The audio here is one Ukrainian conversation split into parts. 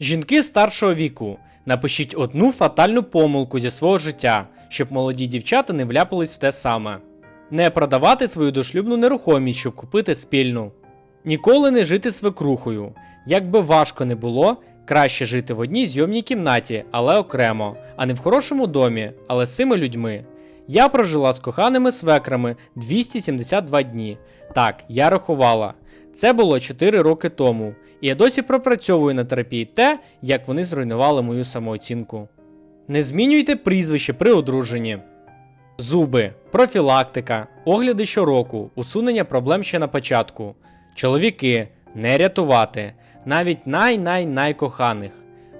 Жінки старшого віку, напишіть одну фатальну помилку зі свого життя, щоб молоді дівчата не вляпались в те саме. Не продавати свою дошлюбну нерухомість, щоб купити спільну. Ніколи не жити свекрухою. Як би важко не було, краще жити в одній зйомній кімнаті, але окремо, а не в хорошому домі, але з цими людьми. Я прожила з коханими свекрами 272 дні. Так, я рахувала. Це було 4 роки тому, і я досі пропрацьовую на терапії те, як вони зруйнували мою самооцінку. Не змінюйте прізвище при одруженні. Зуби, профілактика, огляди щороку, усунення проблем ще на початку. Чоловіки, не рятувати, навіть най-най-най.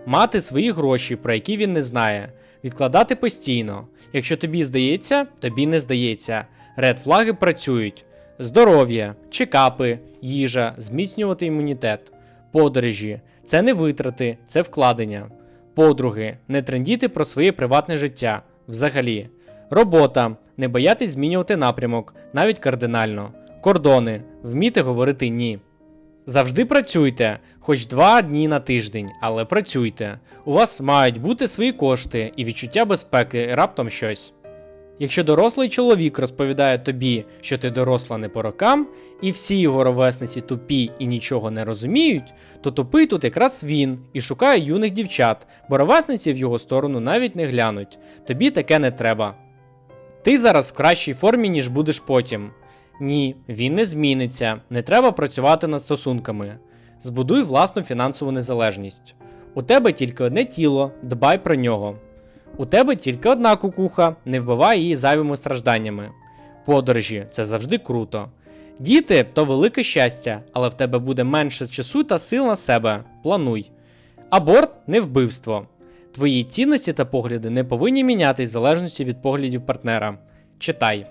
Мати свої гроші, про які він не знає, відкладати постійно. Якщо тобі здається, тобі не здається. Ред флаги працюють. Здоров'я, чекапи, їжа, зміцнювати імунітет, подорожі це не витрати, це вкладення. Подруги, не трендіти про своє приватне життя взагалі. Робота, не боятись змінювати напрямок, навіть кардинально. Кордони, вміти говорити ні. Завжди працюйте, хоч два дні на тиждень, але працюйте. У вас мають бути свої кошти і відчуття безпеки раптом щось. Якщо дорослий чоловік розповідає тобі, що ти доросла не по рокам, і всі його ровесниці тупі і нічого не розуміють, то тупий тут якраз він і шукає юних дівчат, бо ровесниці в його сторону навіть не глянуть. Тобі таке не треба. Ти зараз в кращій формі, ніж будеш потім. Ні, він не зміниться, не треба працювати над стосунками. Збудуй власну фінансову незалежність. У тебе тільки одне тіло, дбай про нього. У тебе тільки одна кукуха, не вбивай її зайвими стражданнями. Подорожі це завжди круто. Діти то велике щастя, але в тебе буде менше часу та сил на себе. Плануй. Аборт не вбивство. Твої цінності та погляди не повинні мінятись в залежності від поглядів партнера. Читай.